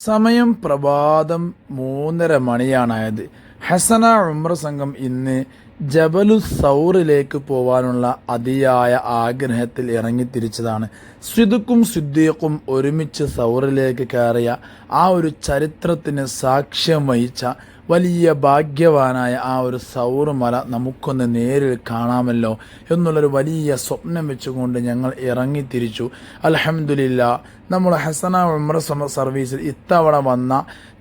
സമയം പ്രഭാതം മൂന്നര മണിയാണായത്. ഹസന ഉമ്ര സംഘം ഇന്ന് ജബലു സൗറിലേക്ക് പോവാനുള്ള അതിയായ ആഗ്രഹത്തിൽ ഇറങ്ങി തിരിച്ചതാണ് സ്വിദുക്കും സിദ്ദീഖും ഒരുമിച്ച് സൗറിലേക്ക് കയറിയ ആ ഒരു ചരിത്രത്തിന് സാക്ഷ്യം വഹിച്ച വലിയ ഭാഗ്യവാനായ ആ ഒരു സൗറ് മല നമുക്കൊന്ന് നേരിൽ കാണാമല്ലോ എന്നുള്ളൊരു വലിയ സ്വപ്നം വെച്ചുകൊണ്ട് ഞങ്ങൾ ഇറങ്ങി തിരിച്ചു അലഹമില്ല നമ്മൾ ഹസന ഉമ്ര സർവീസിൽ ഇത്തവണ വന്ന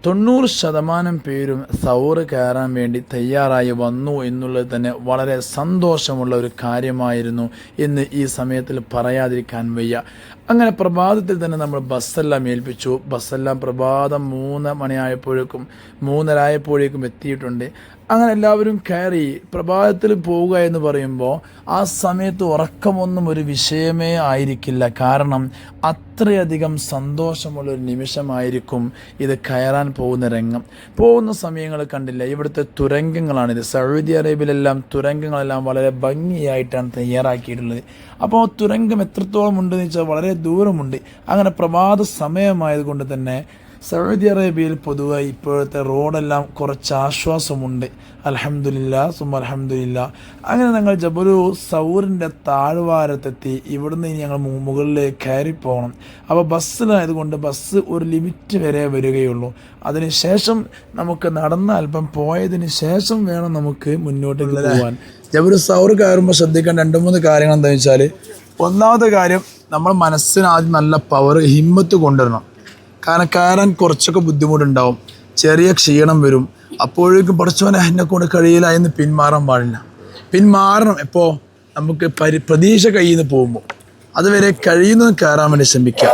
തൊണ്ണൂറ് ശതമാനം പേരും സൗറ് കയറാൻ വേണ്ടി തയ്യാറായി വന്നു എന്നുള്ളത് തന്നെ വളരെ സന്തോഷമുള്ള ഒരു കാര്യമായിരുന്നു എന്ന് ഈ സമയത്തിൽ പറയാതിരിക്കാൻ വയ്യ. അങ്ങനെ പ്രഭാതത്തിൽ തന്നെ നമ്മൾ ബസ്സെല്ലാം ഏൽപ്പിച്ചു. ബസ്സെല്ലാം പ്രഭാതം മൂന്ന് മണിയായപ്പോഴേക്കും മൂന്നരായപ്പോഴേക്കും എത്തിയിട്ടുണ്ട്. അങ്ങനെ എല്ലാവരും കയറി പ്രഭാതത്തിൽ പോവുക എന്ന് പറയുമ്പോൾ ആ സമയത്ത് ഉറക്കമൊന്നും ഒരു വിഷയമേ ആയിരിക്കില്ല. കാരണം അത്രയധികം സന്തോഷമുള്ളൊരു നിമിഷമായിരിക്കും ഇത് കയറാൻ പോകുന്ന രംഗം. പോകുന്ന സമയങ്ങൾ കണ്ടില്ല. ഇവിടുത്തെ തുരങ്കങ്ങളാണിത്. സൗദി അറേബ്യയിലെല്ലാം തുരങ്കങ്ങളെല്ലാം വളരെ ഭംഗിയായിട്ടാണ് തയ്യാറാക്കിയിട്ടുള്ളത്. അപ്പോൾ തുരങ്കം എത്രത്തോളം ഉണ്ടെന്ന് വെച്ചാൽ വളരെ ദൂരമുണ്ട്. അങ്ങനെ പ്രഭാത സമയമായതുകൊണ്ട് തന്നെ സൗദി അറേബ്യയിൽ പൊതുവായി ഇപ്പോഴത്തെ റോഡെല്ലാം കുറച്ച് ആശ്വാസമുണ്ട്. അലഹമില്ല സുമ അലഹമില്ല അങ്ങനെ ഞങ്ങൾ ജബലു സൗറിന്റെ താഴ്വാരത്തെത്തി. ഇവിടുന്ന് ഇനി ഞങ്ങൾ മുകളിലേക്ക് കയറി പോകണം. അപ്പോൾ ബസ്സിലായതുകൊണ്ട് ബസ് ഒരു ലിമിറ്റ് വരെ വരികയുള്ളൂ. അതിനുശേഷം നമുക്ക് നടന്ന അല്പം പോയതിന് ശേഷം വേണം നമുക്ക് മുന്നോട്ട് പോകാൻ ജബലു സൗർ കയറുമ്പോൾ ശ്രദ്ധിക്കേണ്ട രണ്ട് മൂന്ന് കാര്യങ്ങൾ എന്താണെന്ന് വെച്ചാൽ ഒന്നാമത്തെ കാര്യം നമ്മൾ മനസ്സിന് ആദ്യം നല്ല പവർ ഹിമ്മത്ത് കൊണ്ടുവരണം. കാരണം കയറാൻ കുറച്ചൊക്കെ ബുദ്ധിമുട്ടുണ്ടാവും. ചെറിയ ക്ഷീണം വരും. അപ്പോഴേക്കും പഠിച്ചവനെ എന്നെ കൊണ്ട് കഴിയില്ല എന്ന് പിന്മാറാൻ പാടില്ല. പിന്മാറണം. എപ്പോൾ നമുക്ക് പരി പ്രതീക്ഷ കയ്യിൽ നിന്ന് പോകുമ്പോൾ അതുവരെ കഴിയുന്നതും കയറാൻ വേണ്ടി ശ്രമിക്കുക.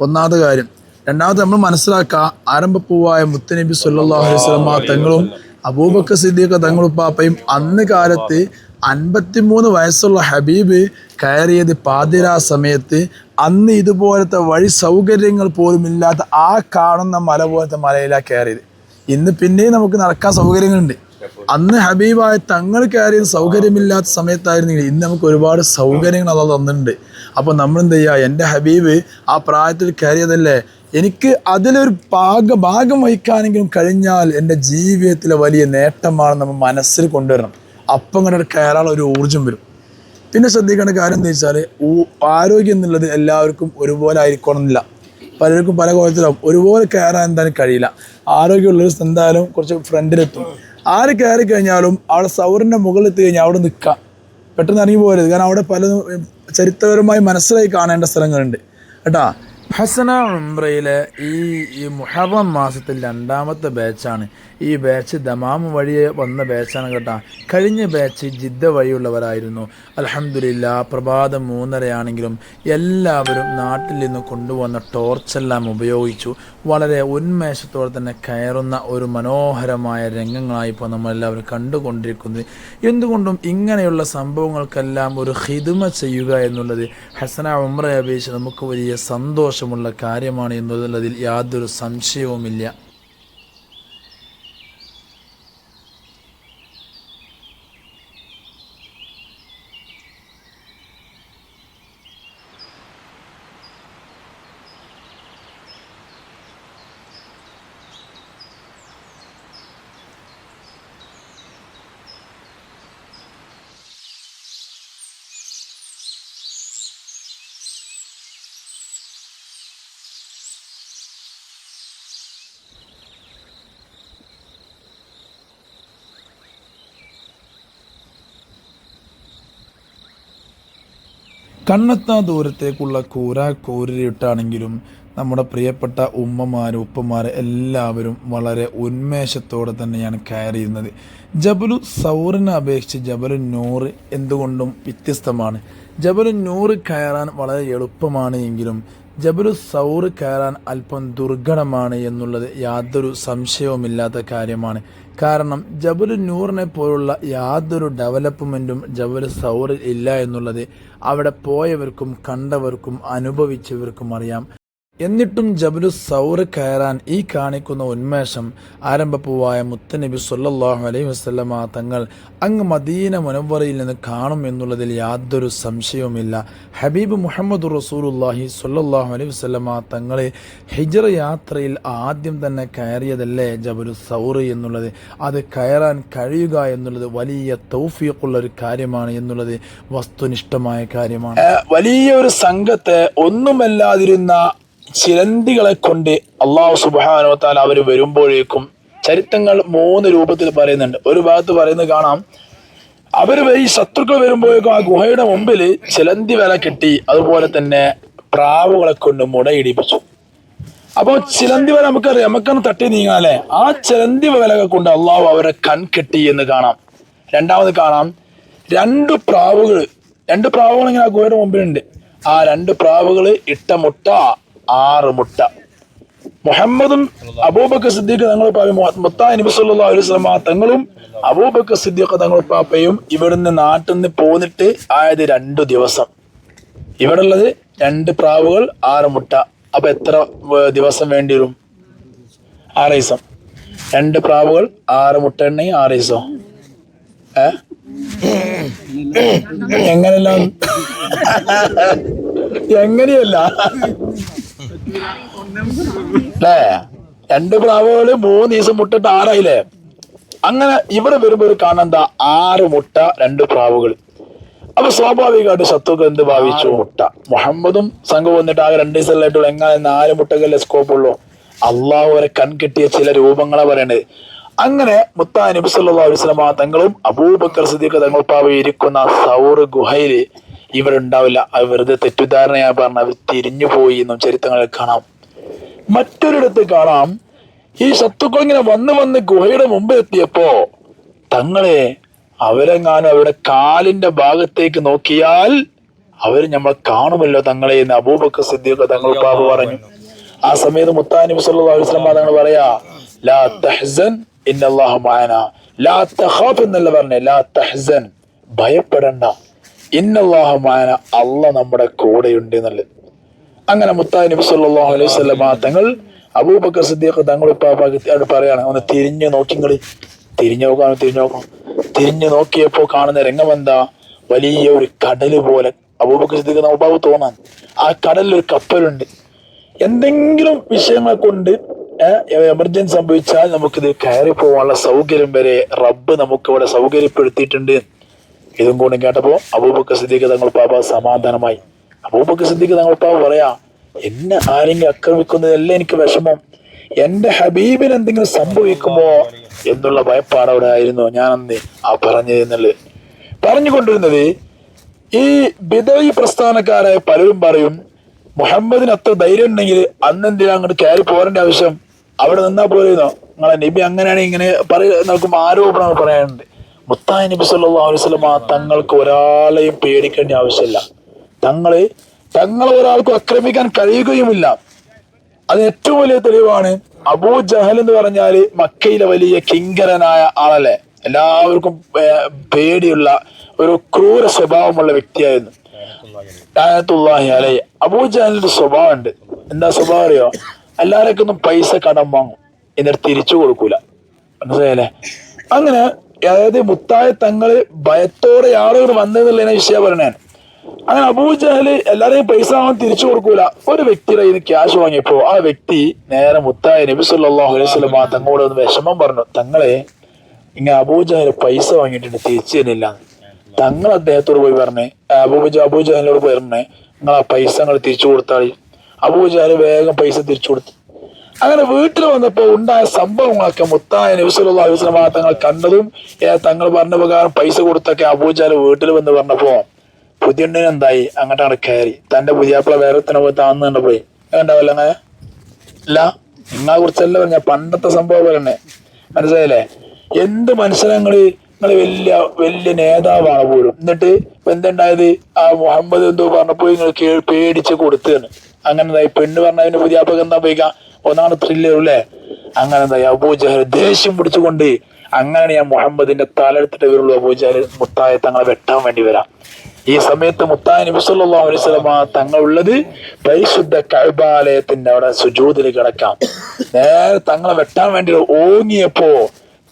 ഒന്നാമത്തെ കാര്യം രണ്ടാമത് നമ്മൾ മനസ്സിലാക്കുക ആരംഭപ്പൂവായ മുത്തനബി സല്ലല്ലാഹു അലൈഹി സ്വലമ തങ്ങളും അബൂബക്കർ സിദ്ദീഖ് തങ്ങളും പാപ്പയും അന്ന് കാലത്ത് അൻപത്തിമൂന്ന് വയസ്സുള്ള ഹബീബ് കയറിയത് പാതിരാ സമയത്ത്. അന്ന് ഇതുപോലത്തെ വഴി സൗകര്യങ്ങൾ പോലും ഇല്ലാത്ത ആ കാണുന്ന മല പോലത്തെ മലയിലാണ് കയറിയത്. ഇന്ന് പിന്നെയും നമുക്ക് നടക്കാൻ സൗകര്യങ്ങളുണ്ട്. അന്ന് ഹബീബായ തങ്ങൾ കയറിയ സൗകര്യമില്ലാത്ത സമയത്തായിരുന്നെങ്കിൽ ഇന്ന് നമുക്ക് ഒരുപാട് സൗകര്യങ്ങൾ അത് തന്നിട്ടുണ്ട്. അപ്പോൾ നമ്മൾ എന്ത് ചെയ്യുക എന്റെ ഹബീബ് ആ പ്രായത്തിൽ കയറിയതല്ലേ? എനിക്ക് അതിലൊരു ഭാഗ ഭാഗം വഹിക്കാനെങ്കിലും കഴിഞ്ഞാൽ എന്റെ ജീവിതത്തിലെ വലിയ നേട്ടമാണ് നമ്മൾ മനസ്സിൽ കൊണ്ടുവരണം. അപ്പം ഇങ്ങനെ കയറാനുള്ള ഒരു ഊർജം വരും. പിന്നെ ശ്രദ്ധിക്കേണ്ട കാര്യം എന്താ വെച്ചാൽ ആരോഗ്യം എന്നുള്ളത് എല്ലാവർക്കും ഒരുപോലെ ആയിരിക്കണം എന്നില്ല പലർക്കും പല കോലത്തിലാവും. ഒരുപോലെ കയറാൻ എന്തായാലും കഴിയില്ല. ആരോഗ്യമുള്ളവർ എന്തായാലും കുറച്ച് ഫ്രണ്ടിലെത്തും. ആര് കയറി കഴിഞ്ഞാലും അവിടെ സൗറിന്റെ മുകളിൽ എത്തി കഴിഞ്ഞാൽ അവിടെ നിൽക്കാം പെട്ടെന്ന് ഇറങ്ങി പോകരുത്. കാരണം അവിടെ പല ചരിത്രപരമായി മനസ്സിലായി കാണേണ്ട സ്ഥലങ്ങളുണ്ട്. കേട്ടാ? ഹസന ഉംറയിലെ ഈ ഈ മുഹറം മാസത്തിൽ രണ്ടാമത്തെ ബാച്ചാണ് ഈ ബാച്ച് ദമാമ് വഴി വന്ന ബാച്ചാണ് കേട്ടോ. കഴിഞ്ഞ ബാച്ച് ജിദ്ദ വഴിയുള്ളവരായിരുന്നു. അലഹമില്ല പ്രഭാതം മൂന്നരയാണെങ്കിലും എല്ലാവരും നാട്ടിൽ നിന്ന് കൊണ്ടുവന്ന ടോർച്ചെല്ലാം ഉപയോഗിച്ചു. വളരെ ഉന്മേഷത്തോടെ തന്നെ കയറുന്ന ഒരു മനോഹരമായ രംഗങ്ങളായി ഇപ്പോൾ നമ്മളെല്ലാവരും കണ്ടുകൊണ്ടിരിക്കുന്നത് എന്തുകൊണ്ടും ഇങ്ങനെയുള്ള സംഭവങ്ങൾക്കെല്ലാം ഒരു ഹിതുമ ചെയ്യുക എന്നുള്ളത് ഹസന ഉമ്രയെ അപേക്ഷിച്ച് നമുക്ക് വലിയ സന്തോഷമുള്ള കാര്യമാണ് എന്നുള്ളതിൽ യാതൊരു സംശയവുമില്ല. കണ്ണെത്താ ദൂരത്തേക്കുള്ള കൂര കൂരിട്ടാണെങ്കിലും നമ്മുടെ പ്രിയപ്പെട്ട ഉമ്മമാർ ഉപ്പമാരും എല്ലാവരും വളരെ ഉന്മേഷത്തോടെ തന്നെയാണ് കയറിയിരുന്നത്. ജബലു സൗറിനെ അപേക്ഷിച്ച് ജബലു നൂറ് എന്തുകൊണ്ടും വ്യത്യസ്തമാണ്. ജബലു നൂറ് കയറാൻ വളരെ എളുപ്പമാണ് എങ്കിലും ജബലു സൗർ കയറാൻ അല്പം ദുർഘടമാണ് എന്നുള്ളത് യാതൊരു സംശയവുമില്ലാത്ത കാര്യമാണ്. കാരണം ജബലു നൂറിനെ പോലുള്ള യാതൊരു ഡെവലപ്മെന്റും ജബലു സൗറിൽ ഇല്ല എന്നുള്ളത് അവിടെ പോയവർക്കും കണ്ടവർക്കും അനുഭവിച്ചവർക്കും അറിയാം. എന്നിട്ടും ജബലു സൗർ കയറാൻ ഈ കാണിക്കുന്ന ഉന്മേഷം ആരംഭപ്പൂവായ മുത്തനബി സൊല്ലാഹു അലൈഹി വസല്ലമ തങ്ങൾ അങ്ങ് മദീന മുനവറയിൽ നിന്ന് കാണും എന്നുള്ളതിൽ യാതൊരു സംശയവുമില്ല. ഹബീബ് മുഹമ്മദ് റസൂലുല്ലാഹി സൊല്ലാഹു അലൈഹി വസല്ലമ തങ്ങളെ ഹിജറ യാത്രയിൽ ആദ്യം തന്നെ കയറിയതല്ലേ ജബലു സൗർ എന്നുള്ളത്? അത് കയറാൻ കഴിയുക എന്നുള്ളത് വലിയ തൗഫീഖുള്ള ഒരു കാര്യമാണ് എന്നുള്ളത് വസ്തുനിഷ്ഠമായ കാര്യമാണ്. വലിയ ഒരു സംഘത്തെ ഒന്നുമല്ലാതിരുന്ന ചിലന്തികളെ കൊണ്ട് അള്ളാഹു സുബാനോത്താൽ താൽ അവർ വരുമ്പോഴേക്കും ചരിത്രങ്ങൾ മൂന്ന് രൂപത്തിൽ പറയുന്നുണ്ട്. ഒരു ഭാഗത്ത് പറയുന്നത് കാണാം. അവർ ഈ ശത്രുക്കൾ വരുമ്പോഴേക്കും ആ ഗുഹയുടെ മുമ്പിൽ ചിലന്തി വില കിട്ടി അതുപോലെ തന്നെ പ്രാവുകളെ കൊണ്ട് മുടയിടിപ്പിച്ചു. അപ്പോൾ ചിലന്തി വല നമുക്കറിയാം. നമുക്കൊന്ന് തട്ടി നീങ്ങാല്ലേ ആ ചിലന്തി വിലകൾ കൊണ്ട് അള്ളാഹു അവരെ കൺ കെട്ടി എന്ന് കാണാം. രണ്ടാമത് കാണാം. രണ്ട് പ്രാവുകൾ രണ്ട് പ്രാവുകൾ ഇങ്ങനെ ആ ഗുഹയുടെ മുമ്പിലുണ്ട്. ആ രണ്ട് പ്രാവുകൾ ഇട്ട മുട്ട ആറ് മുട്ട. മുഹമ്മദും അബൂബക്കർ സിദ്ദീഖ് തങ്ങൾ പാപ്പയും നബി അലൈഹി തങ്ങളും അബൂബക്കർ സിദ്ദീഖ് തങ്ങൾ പാപ്പയും ഇവിടുന്ന് നാട്ടിൽ നിന്ന് പോന്നിട്ട് ആയത് രണ്ടു ദിവസം. ഇവിടെ ഉള്ളത് രണ്ട് പ്രാവുകൾ ആറ് മുട്ട. അപ്പൊ എത്ര ദിവസം വേണ്ടി വരും? ആറ് ദിവസം. രണ്ട് പ്രാവുകൾ ആറ് മുട്ട എണ്ണയും ആറ് ദിവസം. ഏ? എങ്ങനെല്ലാം എങ്ങനെയല്ല? അല്ലേ രണ്ട് പ്രാവുകൾ മൂന്ന് ദിവസം മുട്ടിട്ട് ആറായില്ലേ? അങ്ങനെ ഇവിടെ വരുമ്പോ ഒരു കാണണ്ട ആറ് മുട്ട രണ്ട് പ്രാവുകൾ അപ്പൊ സ്വാഭാവികമായിട്ട് ശത്രുക്കൾ എന്ത് ഭാവിച്ചു? മുട്ട. മുഹമ്മദും സംഘം വന്നിട്ട് ആകെ രണ്ട് ദിവസമായിട്ടുള്ള എങ്ങനെ നാല് മുട്ടകല്ലേ സ്കോപ്പ് ഉള്ളൂ. അള്ളാഹു വരെ കൺകിട്ടിയ ചില രൂപങ്ങളെ പറയണത്. അങ്ങനെ മുത്താ നബി സല്ലല്ലാഹു അലൈഹി തങ്ങളും അബൂബക്കർ സിദ്ദീഖ് തങ്ങൾ പാവ ഇരിക്കുന്ന സൗർ ഗുഹയിൽ ഇവരുണ്ടാവില്ല. അത് വെറുതെ തെറ്റിദ്ധാരണയാ പറഞ്ഞ അവർ തിരിഞ്ഞു പോയി എന്നും ചരിത്രങ്ങളിൽ കാണാം. മറ്റൊരിടത്ത് കാണാം. ഈ ശത്രുക്കൾ ഇങ്ങനെ വന്ന് വന്ന് ഗുഹയുടെ മുമ്പ് എത്തിയപ്പോ തങ്ങളെ അവരെങ്ങാനും അവരുടെ കാലിന്റെ ഭാഗത്തേക്ക് നോക്കിയാൽ അവർ നമ്മൾ കാണുമല്ലോ തങ്ങളെ എന്ന് അബൂബക്കർ സിദ്ദീഖ് തങ്ങൾ പാപ പറഞ്ഞു. ആ സമയത്ത് വസല്ലം തങ്ങൾ പറയാ ലാ തഹ്സൻ ഇന്നല്ലാഹു മഅന. ലാ തഖാഫ് എന്നല്ല പറഞ്ഞേ ലാ തഹ്സൻ. ഭയപ്പെടണ്ട. ഇന്നല്ലാഹു അള്ള അള്ളാഹ് നമ്മുടെ കൂടെയുണ്ട് എന്നുള്ളത് അങ്ങനെ മുത്തായി നബി സല്ലല്ലാഹു അലൈഹി സ്വലമ തങ്ങൾ അബൂബക്കർ സിദ്ദീഖ് തങ്ങൾ ഇപ്പാപ്പാക്ക് പറയാണ് ഒന്ന് തിരിഞ്ഞു നോക്കിങ്ങൾ തിരിഞ്ഞു നോക്കാം തിരിഞ്ഞു നോക്കാം. തിരിഞ്ഞു നോക്കിയപ്പോ കാണുന്ന രംഗം എന്താ വലിയ ഒരു കടൽ പോലെ. അബൂബക്കർ സിദ്ദീഖ് നമുക്ക് തോന്നാൻ. ആ കടലിൽ ഒരു കപ്പലുണ്ട്. എന്തെങ്കിലും വിഷയങ്ങൾ കൊണ്ട് എമർജൻസി സംഭവിച്ചാൽ നമുക്കിത് കയറി പോകാനുള്ള സൗകര്യം വരെ റബ്ബ് നമുക്ക് ഇവിടെ സൗകര്യപ്പെടുത്തിയിട്ടുണ്ട്. ഇതും കൂടി കേട്ടപ്പോ അബൂബക്കർ സിദ്ദീഖ് തങ്ങൾ പാപ്പ സമാധാനമായി. അബൂബക്കർ സിദ്ദീഖ് തങ്ങൾ പാപ്പ പറയാ എന്നെ ആരെങ്കിലും ആക്രമിക്കുന്നതല്ല എനിക്ക് വിഷമം? എന്റെ ഹബീബിന് എന്തെങ്കിലും സംഭവിക്കുമോ? എന്നുള്ള ഭയപ്പാട് അവിടെ ആയിരുന്നു. ഞാൻ അന്ന് ആ പറഞ്ഞത് എന്നുള്ളത് പറഞ്ഞുകൊണ്ടിരുന്നത് ഈ ബിദവി പ്രസ്ഥാനക്കാരായ പലരും പറയും മുഹമ്മദിന് അത്ര ധൈര്യം ഉണ്ടെങ്കിൽ അന്ന് എന്തിനാ അങ്ങോട്ട് കയറി പോരേണ്ട ആവശ്യം? അവിടെ നിന്നാ പോലെ നിങ്ങളെ നബി അങ്ങനെയാണ് ഇങ്ങനെ പറയ നോക്കുമ്പോൾ ആരോപണങ്ങൾ പറയാനുണ്ട് മുത്തായ നബി സല്ലാ അലൈഹി വസല്ലമ തങ്ങൾക്ക് ഒരാളെയും പേടിക്കേണ്ട ആവശ്യമില്ല. തങ്ങളെ തങ്ങളെ ഒരാൾക്കും ആക്രമിക്കാൻ കഴിയുകയുമില്ല. അത് ഏറ്റവും വലിയ തെളിവാണ് അബൂ ജഹൽ എന്ന് പറഞ്ഞാൽ മക്കയിലെ വലിയ കിങ്കരനായ ആളല്ലേ? എല്ലാവർക്കും പേടിയുള്ള ഒരു ക്രൂര സ്വഭാവമുള്ള വ്യക്തിയായിരുന്നു. ലാനത്തുല്ലാഹി അലൈഹി. അബൂ ജഹലിന്റെ സ്വഭാവം ഉണ്ട് എന്താ സ്വഭാവം അറിയോ? എല്ലാവരൊക്കെ ഒന്നും പൈസ കടം വാങ്ങും. എന്നിട്ട് തിരിച്ചു കൊടുക്കൂല. മനസ്സിലായല്ലേ? അങ്ങനെ അതായത് മുത്തായ തങ്ങൾ ഭയത്തോടെ ആളുകൾ വന്നതെന്നുള്ളതിനെ വിഷയം പറഞ്ഞാൽ അങ്ങനെ അബൂജഹൽ എല്ലാരെയും പൈസ അവൻ തിരിച്ചു കൊടുക്കൂല. ഒരു വ്യക്തിയുടെ നിന്ന് ക്യാഷ് വാങ്ങിയപ്പോ ആ വ്യക്തി നേരെ മുത്തായ നബി സല്ലല്ലാഹു അലൈഹി തങ്ങളോട് ഒന്ന് വിഷമം പറഞ്ഞു. തങ്ങളെ ഇങ്ങനെ അബൂജഹൽ പൈസ വാങ്ങിയിട്ടുണ്ട് തിരിച്ചു തന്നില്ല തങ്ങൾ അദ്ദേഹത്തോട് പോയി പറഞ്ഞേ അബൂജ അബൂജഹലിനോട് പോയി പറഞ്ഞേ നിങ്ങൾ ആ പൈസ തിരിച്ചു കൊടുത്താളി. അബൂജഹൽ വേഗം പൈസ തിരിച്ചു കൊടുത്തു അങ്ങനെ വീട്ടിൽ വന്നപ്പോ ഉണ്ടായ സംഭവങ്ങളൊക്കെ മുത്തായ നബിസുലുള്ള അലൈഹിസ്ലാം തങ്ങൾ കണ്ടതും തങ്ങൾ പറഞ്ഞ പ്രകാരം പൈസ കൊടുത്തൊക്കെ അബൂജാൽ വീട്ടിൽ വന്ന് പറഞ്ഞപ്പോ പുതിയണ്ണിന് എന്തായി? അങ്ങോട്ട് അവിടെ കയറി. തന്റെ പുതിയാപ്പിള വേറെ തന്നെ പോയി താന്ന് തന്നെ പോയി അങ്ങനെ? ഇല്ല. നിങ്ങളെ കുറിച്ചല്ല പറഞ്ഞ. പണ്ടത്തെ സംഭവം പോലെ തന്നെ. മനസ്സിലായില്ലേ? എന്ത് മനുഷ്യനങ്ങൾ നിങ്ങൾ വലിയ വലിയ നേതാവാണ് പോലും. എന്നിട്ട് എന്തുണ്ടായത്? ആ മുഹമ്മദ് എന്തോ പറഞ്ഞപ്പോ നിങ്ങൾ പേടിച്ച് കൊടുത്തു അങ്ങനെ പെണ്ണ് പറഞ്ഞ പുതിയ എന്താ പോയിക്കാം? ഒന്നാണ് ത്രില്ലർ അല്ലേ അങ്ങനെ എന്താ അബൂജഹൽ ദേഷ്യം പിടിച്ചുകൊണ്ട് അങ്ങനെ ഞാൻ മുഹമ്മദിന്റെ തലെടുത്തിട്ട് വരുള്ളൂ. അബൂജഹൽ മുത്തായ തങ്ങളെ വെട്ടാൻ വേണ്ടി വരാം. ഈ സമയത്ത് മുത്തായ നബി സല്ലല്ലാഹു അലൈഹി വസല്ലമ തങ്ങൾ ഉള്ളത് പരിശുദ്ധ കഅബാലയത്തിന്റെ അവിടെ സുജൂതിൽ കിടക്കാം. നേരെ തങ്ങളെ വെട്ടാൻ വേണ്ടി ഓങ്ങിയപ്പോ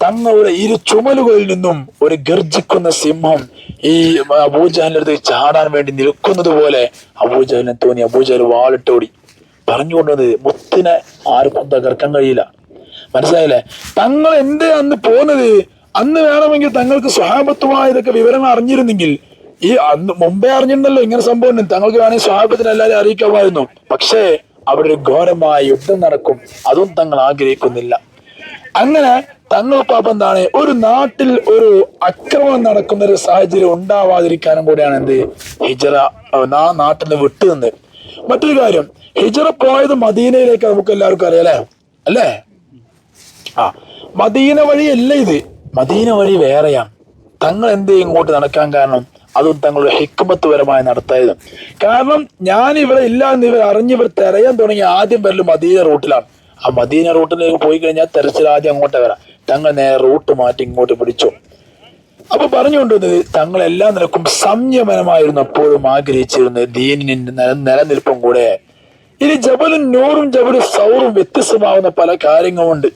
തങ്ങളുടെ ഇരു ചുമലുകളിൽ നിന്നും ഒരു ഗർജിക്കുന്ന സിംഹം ഈ അബൂജഹലിന്റെ ചാടാൻ വേണ്ടി നിൽക്കുന്നത് പോലെ അബൂജഹലിനെ തോന്നി. അബൂജഹൽ വാളിട്ടോടി. പറഞ്ഞുകൊണ്ടത് മുത്തിനെ ആർക്കും തകർക്കാൻ കഴിയില്ല. മനസ്സിലായില്ലേ? തങ്ങൾ എന്ത് അന്ന് പോന്നത്? അന്ന് വേണമെങ്കിൽ തങ്ങൾക്ക് സ്വഹാബത്തുമായ ഇതൊക്കെ വിവരങ്ങൾ അറിഞ്ഞിരുന്നെങ്കിൽ ഈ അന്ന് മുമ്പേ അറിഞ്ഞിട്ടുണ്ടല്ലോ ഇങ്ങനെ സംഭവം. തങ്ങൾക്ക് വേണമെങ്കിൽ സ്വഭാവത്തിന് എല്ലാവരും അറിയിക്കാമായിരുന്നു. പക്ഷേ അവിടെ ഒരു ഘോരമായ യുദ്ധം നടക്കും. അതും തങ്ങൾ ആഗ്രഹിക്കുന്നില്ല. അങ്ങനെ തങ്ങൾ പാപം എന്താണ്? ഒരു നാട്ടിൽ ഒരു അക്രമം നടക്കുന്ന ഒരു സാഹചര്യം ഉണ്ടാവാതിരിക്കാനും കൂടെയാണ് എന്ത്? ഹിജറ നാട്ടിൽ നിന്ന് വിട്ടുനിന്ന് മറ്റൊരു കാര്യം ഹിജറ പോയത് മദീനയിലേക്ക് നമുക്ക് എല്ലാവർക്കും അറിയാലേ അല്ലേ? ആ മദീന വഴി അല്ല ഇത്. മദീന വഴി വേറെയാണ്. തങ്ങൾ എന്ത് ഇങ്ങോട്ട് നടക്കാൻ കാരണം അതും തങ്ങളുടെ പരമായി നടത്തായത്. കാരണം ഞാൻ ഇവിടെ ഇല്ല എന്ന് ഇവർ അറിഞ്ഞ് ഇവർ തിരയാൻ തുടങ്ങി ആദ്യം വരൽ മദീന റൂട്ടിലാണ് ആ മദീന റൂട്ടിലേക്ക് പോയി കഴിഞ്ഞാൽ തെരച്ചിൽ ആദ്യം അങ്ങോട്ട് വരാം. തങ്ങൾ നേരെ റൂട്ട് മാറ്റി ഇങ്ങോട്ട് പിടിച്ചു. അപ്പൊ പറഞ്ഞുകൊണ്ടിരുന്നത് തങ്ങൾ എല്ലാ നിലക്കും സംയമനമായിരുന്നു എപ്പോഴും ആഗ്രഹിച്ചിരുന്നത് ദീനിന്റെ നില നിലനിൽപ്പും കൂടെ ഇനി ജബലും നൂറും ജബലു സൗറും വ്യത്യസ്തമാവുന്ന പല കാര്യങ്ങളുണ്ട്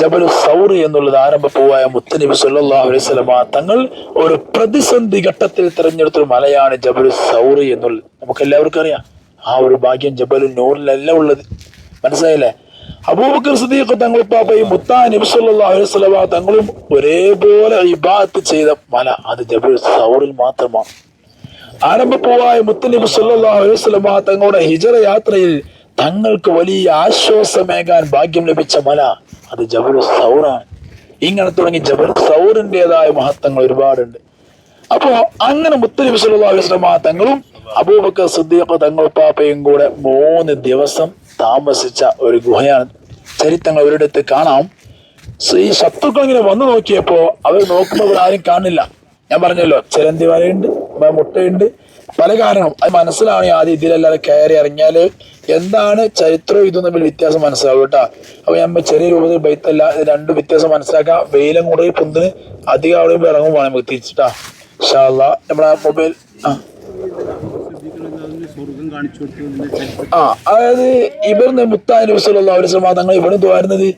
ജബലു സൗർ എന്നുള്ളത് ആരംഭ ആരംഭപ്പൂവായ മുത്തനബി സല്ലല്ലാഹു അലൈഹി വസല്ലമ തങ്ങൾ ഒരു പ്രതിസന്ധി ഘട്ടത്തിൽ തിരഞ്ഞെടുത്തൊരു മലയാണ് ജബലു സൗർ എന്നുള്ളത്. നമുക്ക് എല്ലാവർക്കും അറിയാം. ആ ഒരു ഭാഗ്യം ജബലു നൂറിലല്ല ഉള്ളത്. മനസ്സിലായില്ലേ? അബൂബക്കർ സിദ്ദീഖ് തങ്ങൾ പാപ്പയും മുത്താ അലൈഹി വസല്ലമ തങ്ങളും ഒരേപോലെ ഇബാദത്ത് ചെയ്ത മല. അത് ജബലു സൗറിൽ മാത്രമാണ്. ആരംഭപ്പൂവായ മുത്തലിബ് വസല്ലമ തങ്ങളുടെ ഹിജറ യാത്രയിൽ തങ്ങൾക്ക് വലിയ ആശ്വാസമേകാൻ ഭാഗ്യം ലഭിച്ച മല അത് ജബൽ സൗറാണ്. ഇങ്ങനെ തുടങ്ങി ജബൽ സൗറിന്റെതായ മഹത്വങ്ങൾ ഒരുപാടുണ്ട്. അപ്പോ അങ്ങനെ മുത്തലിബ് സല്ലല്ലാഹു അലൈഹി വസല്ലമ തങ്ങളും അബൂബക്കർ സിദ്ദീഖ് തങ്ങൾ പാപ്പയും കൂടെ മൂന്ന് ദിവസം താമസിച്ച ഒരു ഗുഹയാണ്. ചരിത്രങ്ങൾ ഒരിടത്ത് കാണാം. ഈ ശത്രുക്കൾ ഇങ്ങനെ വന്നു നോക്കിയപ്പോ അവർ നോക്കുമ്പോൾ ആരും കാണില്ല. ഞാൻ പറഞ്ഞല്ലോ മ- മുട്ടയുണ്ട്. പല കാരണം അത് മനസ്സിലാവണേ ആദ്യം ഇതിലല്ലാതെ കയറി ഇറങ്ങിയാൽ. എന്താണ് ചരിത്രവും ഇതും തമ്മിൽ വ്യത്യാസം മനസ്സിലാവും കേട്ടാ. അപ്പൊ നമ്മൾ ചെറിയ രൂപത്തിൽ ബൈത്തല്ല രണ്ടും വ്യത്യാസം മനസ്സിലാക്കാം. വെയിലും കൂടെ പൊന്തിന് അധികം അവിടെ ഇറങ്ങും വേണം നമുക്ക് തിരിച്ചിട്ടാ ഷാള്ള നമ്മളാ മൊബൈൽ ആ ചരിത്രം ആ. അതായത് മുത്തായ അവരുടെ ഒരു തങ്ങൾ ഇവിടെ തോരുന്നത്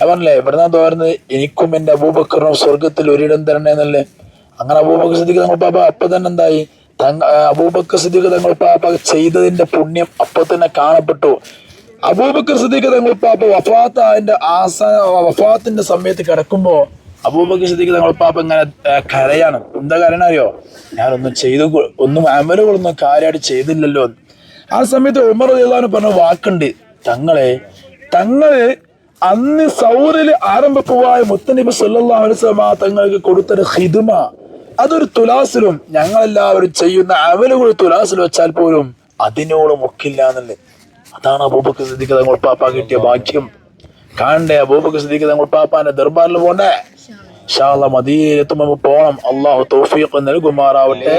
പറഞ്ഞല്ലേ നിന്നാ തോരുന്നത് എനിക്കും എന്റെ അബൂബക്കറിനും സ്വർഗത്തിൽ ഒരിടം തരണേ എന്നല്ലേ. അങ്ങനെ അബൂബക്കർ സിദ്ദീഖ് തങ്ങൾ പാപ്പ അപ്പൊ തന്നെ എന്തായി? തങ്ങ അബൂബക്കർ സിദ്ദീഖ് തങ്ങൾ പാപ്പ ചെയ്തതിന്റെ പുണ്യം അപ്പൊ തന്നെ കാണപ്പെട്ടു. അബൂബക്കർ സിദ്ദീഖ് തങ്ങൾ പാപ്പ അതിന്റെ ആസാന വഫാത്തിന്റെ സമയത്ത് കിടക്കുമ്പോ അബൂബക്കർ സിദ്ദീഖ് തങ്ങൾ പാപ്പ ഇങ്ങനെ കരയാണ്. എന്താ കാരണം അറിയോ? ഞാനൊന്നും ചെയ്തു ഒന്നും അമലുകളൊന്നും കാര്യമായിട്ട് ചെയ്തില്ലല്ലോ. ആ സമയത്ത് ഉമർ അൻഹു പറഞ്ഞ വാക്കുണ്ട്. തങ്ങളെ തങ്ങൾ അന്ന് സൗറിൽ ആരംഭപ്പുവായ മുത്തനബി സല്ലാ അലൈഹി വസല്ലമ തങ്ങൾക്ക് കൊടുത്തൊരു ഹിദ്മ അതൊരു തുലാസിലും ഞങ്ങളെല്ലാവരും ചെയ്യുന്ന അമലുകൾ തുലാസിൽ വെച്ചാൽ പോലും അതിനോട് ഒക്കില്ല എന്നല്ലേ അതാണ് അബൂബക്കർ സിദ്ദീഖ് തങ്ങൾ പാപ്പ കിട്ടിയ ഭാഗ്യം. കാണണ്ടേ അബൂബക്കർ സിദ്ദീഖ് തങ്ങൾ പാപ്പാന്റെ ദർബാറിൽ പോണ്ടേ? ഇൻഷാല്ല മദീനത്ത് മുമ്പ് പോണം. അള്ളാഹു തൗഫീഖ് നൽകുമാറാവട്ടെ.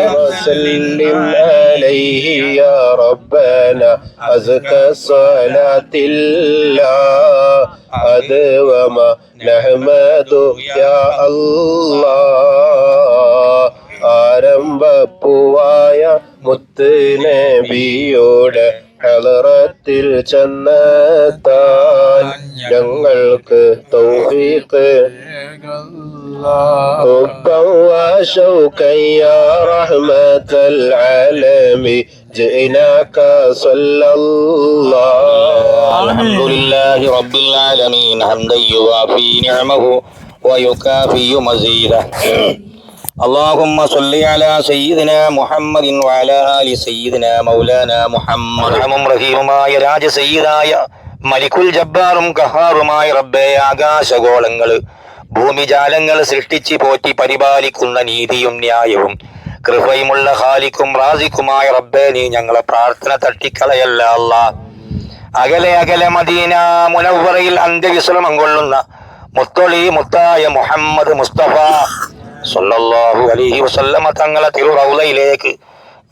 ആരംഭപ്പുവായ മുത്ത് നബിയോട് ഹലറത്തിൽ ചെന്നെത്താൻ ഞങ്ങൾക്ക് തൗഫീഖ് حبا وشوقا يا رحمة العالمين جئناك صلى الله الحمد لله رب العالمين حمدا يوافي نعمه ويكافي مزيده اللهم صل على سيدنا محمد وعلى آل سيدنا مولانا محمد റഹമും റഹീമുമായ രാജസയ്യിദായ മലിക്കുൽ ജബ്ബാറും കഹാറുമായ റബ്ബേ ആകാശഗോളങ്ങള് ഭൂമിജാലങ്ങൾ സൃഷ്ടിച്ച് പോറ്റി പരിപാലിക്കുന്ന നീതിയും ന്യായവും കൃപയുമുള്ള ഹാലിക്കും റാസിക്കുമായ റബ്ബേ നീ ഞങ്ങളെ പ്രാർത്ഥന തട്ടിക്കളയല്ല അല്ലാ അകലെ അകലെ മദീന മുനവ്വറയിൽ അന്ത്യവിശ്രമം കൊള്ളുന്ന മുത്തൊളി മുത്തായ മുഹമ്മദ് മുസ്തഫ സല്ലല്ലാഹു അലൈഹി വസല്ലമ തങ്ങളെ തിരുറൗലയിലേക്ക്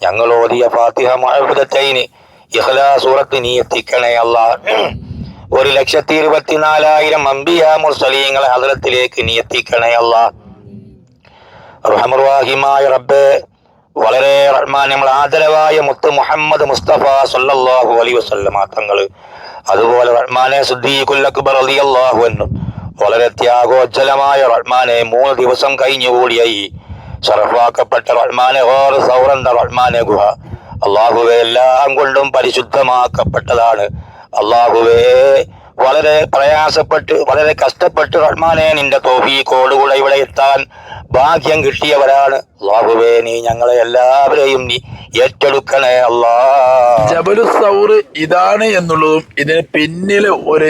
ഞങ്ങൾ ഓതിയ ഫാത്തിഹ മഅബുദത്തൈന് ഇഖ്ലാസ് സൂറത്ത് നീ എത്തിക്കണേ അല്ലാ. ഒരു ലക്ഷത്തി ഇരുപത്തിനാലായിരം അംബിയ മുർസലീങ്ങളെ ഹദ്രത്തിലേക്ക് നീ എത്തിക്കണേ അല്ലാ. റഹമർവാഹിമായ റബ്ബേ വളരെ റഹ്മാൻ ആദരവായ മുത്ത് മുഹമ്മദ് മുസ്തഫ സല്ലല്ലാഹു അലൈഹി വസല്ലമ തങ്ങൾ അതുപോലെ റഹ്മാനെ സുദ്ദീഖുൽ അക്ബർ റളിയല്ലാഹു അൻഹു വളരെ ത്യാഗോജ്ജലമായ റഹ്മാനെ മൂന്ന് ദിവസം കഴിഞ്ഞുകൂടിയായി ഷറഫാക്കപ്പെട്ട റഹ്മാനെ സൗറന്ത റഹ്മാനെ ഗുഹ. അള്ളാഹുവെ എല്ലാം കൊണ്ടും പരിശുദ്ധമാക്കപ്പെട്ടതാണ്. അള്ളാഹുവേ വളരെ പ്രയാസപ്പെട്ട് വളരെ കഷ്ടപ്പെട്ട് റഹ്മാനെ നിന്റെ തോഫീക്കോടുകൂടെ ഇവിടെ എത്താൻ ഭാഗ്യം കിട്ടിയവരാണ്. അള്ളാഹുവേ നീ ഞങ്ങളെ എല്ലാവരെയും നീ ഏറ്റെടുക്കണേ അല്ലാ. ജബലു സൗർ ഇതാണ് എന്നുള്ളതും ഇതിന് പിന്നിൽ ഒരു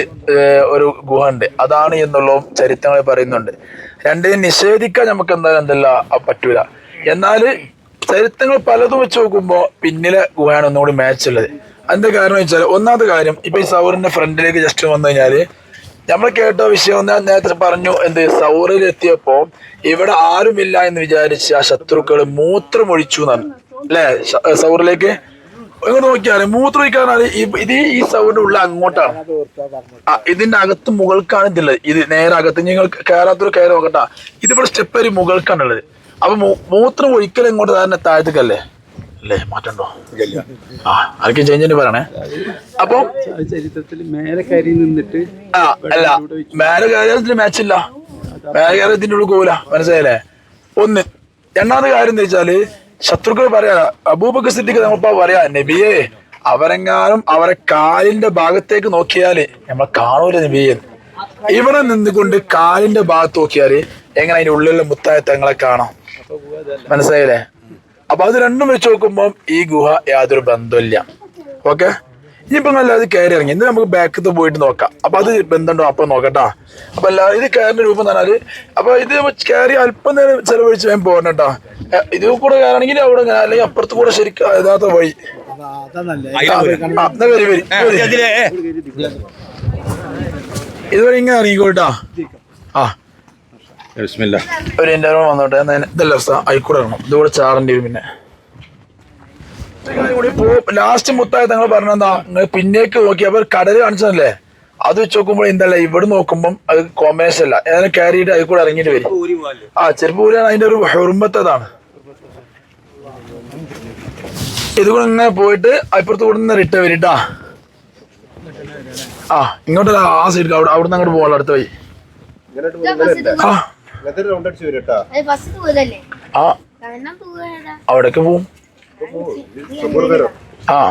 ഒരു ഗുഹ ഉണ്ട് അതാണ് എന്നുള്ളതും ചരിത്രങ്ങൾ പറയുന്നുണ്ട്. രണ്ടിനും നിഷേധിക്കാൻ നമുക്ക് എന്തായാലും എന്തല്ല പറ്റൂല. എന്നാൽ ചരിത്രങ്ങൾ പലതും വെച്ച് നോക്കുമ്പോൾ പിന്നിലെ ഗുഹയാണ് ഒന്നുകൂടി മാച്ച് ഉള്ളത് അതിന്റെ കാരണം വെച്ചാൽ ഒന്നാമത്തെ കാര്യം ഇപ്പൊ ഈ സൗറിന്റെ ഫ്രണ്ടിലേക്ക് ജസ്റ്റ് വന്നു കഴിഞ്ഞാൽ നമ്മൾ കേട്ട വിഷയം ഞാൻ നേരത്തെ പറഞ്ഞു എന്ത് സൗറിൽ എത്തിയപ്പോ ഇവിടെ ആരുമില്ല എന്ന് വിചാരിച്ച് ആ ശത്രുക്കൾ മൂത്രമൊഴിച്ചു എന്നാണ്. അല്ലേ? സൗറിലേക്ക്? ഇങ്ങോട്ട് നോക്കിയാൽ മൂത്ര ഒഴിക്കാനാണ് ഇത് ഈ സൗറിന്റെ ഉള്ളിൽ അങ്ങോട്ടാണ്. ആ ഇതിന്റെ അകത്ത് മുകൾക്കാണ് ഇതുള്ളത് ഇത് നേരെ അകത്ത്. നിങ്ങൾ കയറാത്തൊരു കയറി നോക്കട്ടാ. ഇതിവിടെ സ്റ്റെപ്പ് ഒരു മുകൾക്കാണുള്ളത് അപ്പൊ മൂത്രം ഒഴിക്കൽ ഇങ്ങോട്ട് തന്നെ താഴത്തേക്കല്ലേ? അല്ലേ? മാറ്റണ്ടോ? ആ ആർക്കും ചേഞ്ചിന് പറയണേ? അപ്പൊ ചരിത്രത്തിൽ മേലെ കയറി നിന്നിട്ട് ആ അല്ല. മേലെ കയറിയതിന് മാച്ച് ഇല്ല. മേലെ കയറിയതിന്റെ ഉള്ളിൽ പോവില്ല. മനസ്സിലായില്ലേ? ഒന്ന്. രണ്ടാമത് കാര്യം എന്താ വെച്ചാൽ ശത്രുക്കൾ പറയാ അബൂബക്കർ സിദ്ദിഖ് നമ്മൾ പറയാ നബിയെ അവരെങ്ങാനും അവരെ കാലിന്റെ ഭാഗത്തേക്ക് നോക്കിയാൽ നമ്മൾ കാണൂല നബിയെ. ഇവനെ നിന്നുകൊണ്ട് കാലിന്റെ ഭാഗത്ത് നോക്കിയാൽ എങ്ങനെ അതിന്റെ ഉള്ളിലെ മുത്തായ തങ്ങളെ കാണാം? മനസ്സിലായില്ലേ? അപ്പൊ അത് രണ്ടും വെച്ച് നോക്കുമ്പോൾ ഈ ഗുഹ യാതൊരു ബന്ധമില്ല ഓക്കെ? ഇനിയിപ്പോ നല്ല അത് കയറി ഇറങ്ങി. ഇന്ന് നമുക്ക് ബാക്കത്ത് പോയിട്ട് നോക്കാം. അപ്പൊ അത് ബന്ധമുണ്ടോ? അപ്പൊ നോക്കട്ടാ. അപ്പൊ അല്ല ഇത് കയറിന്റെ രൂപം എന്ന് പറഞ്ഞാൽ അപ്പൊ ഇത് കയറി അല്പം നേരം ചെലവഴിച്ച് ഞാൻ പോകണട്ടാ ഇത് കൂടെ കയറണമെങ്കിൽ അവിടെ അല്ലെങ്കിൽ അപ്പുറത്ത് കൂടെ ശരിക്കും യഥാർത്ഥ വഴി. വരി, വരി, വരി. ഇതുവരെ ഇങ്ങനെ ഇറങ്ങിക്കോട്ടാ ആ. ഒരു എന്റെ വന്നോട്ടെ. ഇതല്ല അവസ്ഥ. ആയിക്കൂടെ ഇറങ്ങണം. ഇതുകൂടെ ചാടേണ്ടി വരും പിന്നെ. ലാസ്റ്റ് മുത്തായ തങ്ങൾ പറഞ്ഞെന്താ നിങ്ങൾ പിന്നേക്ക് നോക്കി. അവർ കടൽ കാണിച്ചതല്ലേ? അത് വെച്ച് നോക്കുമ്പോൾ എന്തല്ല? ഇവിടെ നോക്കുമ്പോൾ അത് കോമേഴ്സ് അല്ല. ഏതായാലും കയറിയിട്ട് അതിൽ കൂടെ ഇറങ്ങിയിട്ട് വരും. ആ ചെരുപ്പ് പൂരാണ് അതിന്റെ ഒരു ഹെറുമ്പത്തതാണ് ഇതുകൂടെ ഇങ്ങനെ പോയിട്ട് അപ്പുറത്ത് കൂടെ നിന്ന് റിട്ട വരിട്ടാ ആ ഇങ്ങോട്ടല്ല ആ സൈഡ് അവിടെ അവിടെ നിന്ന് അങ്ങോട്ട് പോകാനുള്ള അടുത്ത വഴി. ആ. അവിടേക്ക് പോവും. ആ.